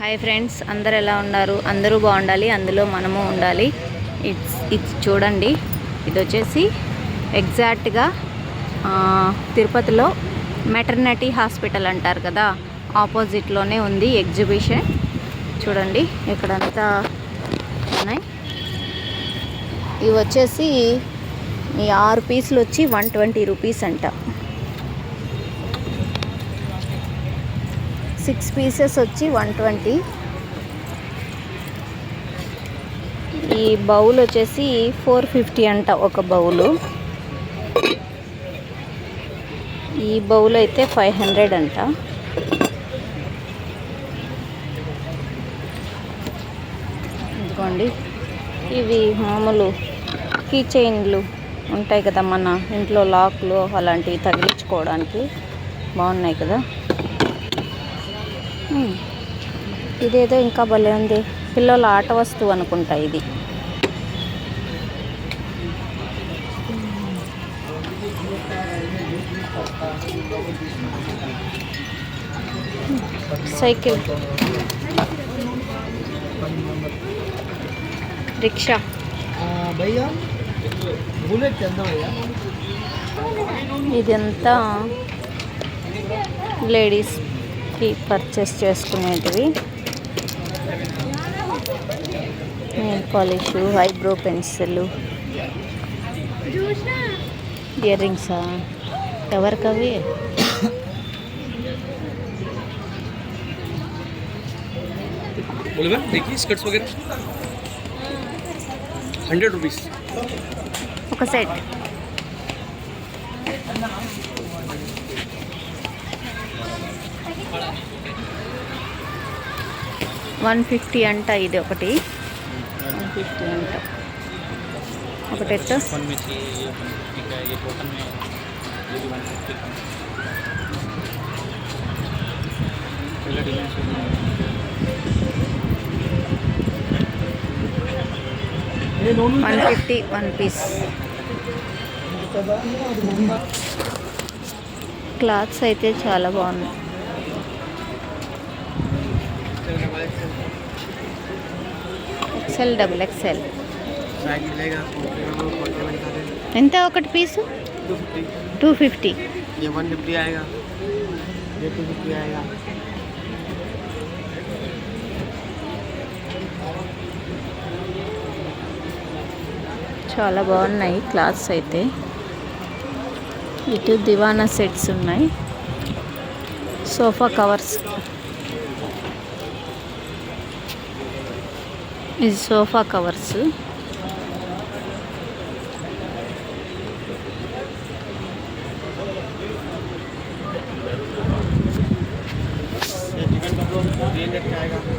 Hi friends అందరు ఎలా ఉన్నారు? అందరూ బాగుండాలి అందులో మనము ఉండాలి. ఇట్స్ ఇది చూడండి. ఇది వచ్చేసి ఎగ్జాక్ట్గా తిరుపతిలో మెటర్నిటీ హాస్పిటల్ అంటారు కదా? ఆపోజిట్లోనే ఉంది ఎగ్జిబిషన్ చూడండి ఇక్కడంతా ఉన్నాయి. ఇవి వచ్చేసి ఈ ఆరు పీసులు వచ్చి వన్ ట్వంటీ రూపీస్ అంట. సిక్స్ పీసెస్ వచ్చి వన్ ట్వంటీ. ఈ బౌల్ వచ్చేసి ఫోర్ ఫిఫ్టీ అంట ఒక బౌలు. ఈ బౌల్ అయితే ఫైవ్ హండ్రెడ్ అంట. ఇదిగోండి. ఇవి మామూలు కీ చైన్లు ఉంటాయి కదా మన ఇంట్లో లాక్లు అలాంటివి తగిలించుకోవడానికి బాగున్నాయి కదా. ఇదేదో ఇంకా భలే ఉంది. పిల్లల ఆట వస్తువు అనుకుంటా ఇది. సైకిల్. రిక్షా. ఇదంతా లేడీస్ ఇంటికి purchase చేసుకునేటివి. Nail polish eyebrow pencil ear రింగ్సా ఎవరికవి? హండ్రెడ్ రూపీస్ ఒక సెట్ వన్ ఫిఫ్టీ అంట ఇది ఒకటి. వన్ ఫిఫ్టీ అంట ఒకటి ఎట్ట one fifty one piece. Clothes అయితే చాలా బాగున్నాయి. ఎక్సెల్ డబుల్ ఎక్సెల్ ఎంత ఒకటి పీసు టూ ఫిఫ్టీ చాలా బాగున్నాయి క్లాత్స్ అయితే. ఇటు దివానా సెట్స్ ఉన్నాయి. Sofa covers. ఇది సోఫా కవర్స్ ये चिकन कपड़ों थ्री हंड्रेड का आएगा